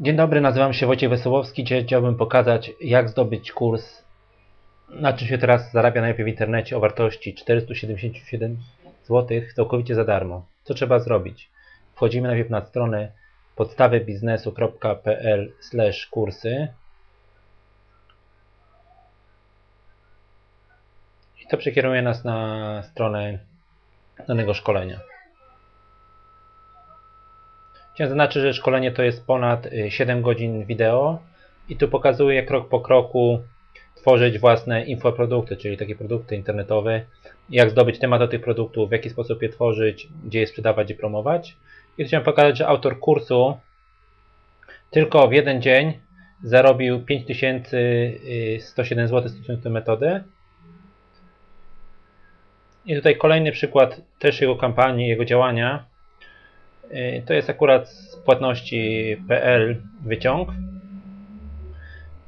Dzień dobry, nazywam się Wojciech Wesołowski. Dzisiaj chciałbym pokazać, jak zdobyć kurs, na czym się teraz zarabia najlepiej w internecie o wartości 477 zł całkowicie za darmo. Co trzeba zrobić? Wchodzimy najpierw na stronę podstawybiznesu.pl kursy i to przekieruje nas na stronę danego szkolenia. Chciałem zaznaczyć, że szkolenie to jest ponad 7 y, godzin wideo i tu pokazuję krok po kroku tworzyć własne infoprodukty, czyli takie produkty internetowe, jak zdobyć temat do tych produktów, w jaki sposób je tworzyć, gdzie je sprzedawać, gdzie promować. I chciałem pokazać, że autor kursu tylko w jeden dzień zarobił 5107 zł stosując tę metodę. I tutaj kolejny przykład też jego kampanii, jego działania. To jest akurat z płatności PL wyciąg.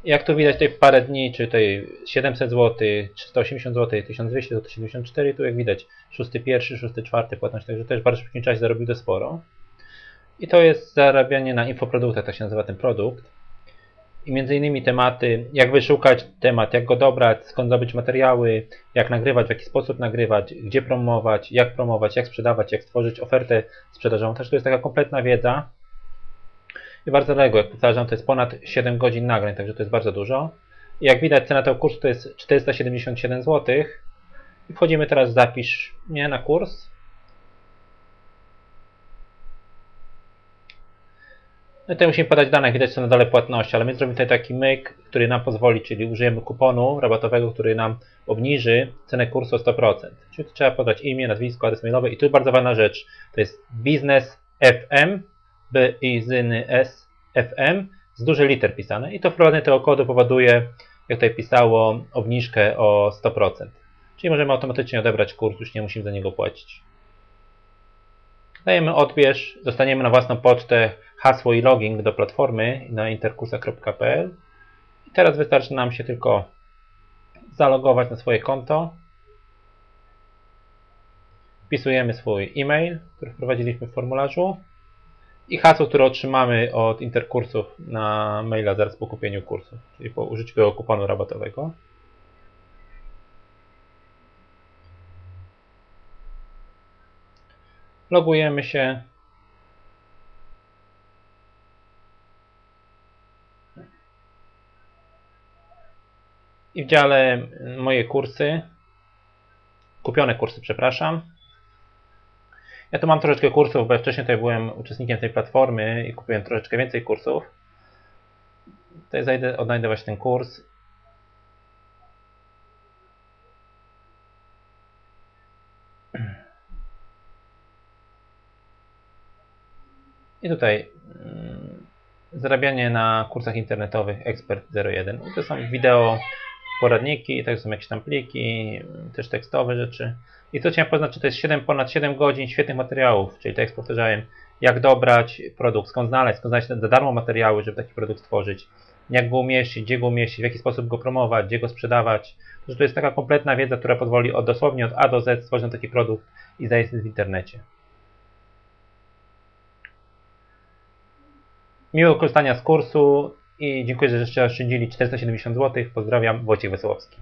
Jak tu widać tutaj parę dni, czy tutaj 700 zł, 380 zł, 1200 zł, 74, tu jak widać 6 pierwszy, 6 czwarty płatność, także też w bardzo szybkim czasie zarobił to sporo. I to jest zarabianie na infoproduktach, tak się nazywa ten produkt i między innymi tematy, jak wyszukać temat, jak go dobrać, skąd zdobyć materiały, jak nagrywać, w jaki sposób nagrywać, gdzie promować, jak promować, jak sprzedawać, jak stworzyć ofertę sprzedażową. Też to jest taka kompletna wiedza i bardzo legło. Jak powtarzam, to jest ponad 7 godzin nagrań, także to jest bardzo dużo. I jak widać, cena tego kursu to jest 477 zł. I wchodzimy teraz zapisz mnie na kurs. No tutaj musimy podać dane, widać są na dole płatności, ale my zrobimy tutaj taki myk, który nam pozwoli, czyli użyjemy kuponu rabatowego, który nam obniży cenę kursu o 100%. Czyli trzeba podać imię, nazwisko, adres mailowy i tu bardzo ważna rzecz, to jest biznes FM, B i zyny S FM z dużej liter pisane i to wprowadzenie tego kodu powoduje, jak tutaj pisało, obniżkę o 100%. Czyli możemy automatycznie odebrać kurs, już nie musimy za niego płacić. Dajemy odbierz, dostaniemy na własną pocztę hasło i login do platformy na interkursa.pl i teraz wystarczy nam się tylko zalogować na swoje konto. Wpisujemy swój e-mail, który wprowadziliśmy w formularzu i hasło, które otrzymamy od Interkursów na maila zaraz po kupieniu kursu, czyli po użyciu tego kuponu rabatowego. Logujemy się i w dziale moje kursy, kupione kursy, przepraszam. Ja tu mam troszeczkę kursów, bo wcześniej tutaj byłem uczestnikiem tej platformy i kupiłem troszeczkę więcej kursów. Tutaj zajdę, odnajdę właśnie ten kurs. I tutaj mm, zarabianie na kursach internetowych Expert 01. I to są wideo poradniki, tak są jakieś tam pliki, też tekstowe rzeczy. I co chciałem poznać, to jest 7, ponad 7 godzin świetnych materiałów, czyli tak jak powtarzałem, jak dobrać produkt, skąd znaleźć, skąd znaleźć za darmo materiały, żeby taki produkt stworzyć, jak go umieścić, gdzie go umieścić, w jaki sposób go promować, gdzie go sprzedawać. To, to jest taka kompletna wiedza, która pozwoli od, dosłownie od A do Z stworzyć taki produkt i zaistnieć w internecie. Miłego korzystania z kursu i dziękuję, że jeszcze oszczędzili 470 zł. Pozdrawiam, Wojciech Wesołowski.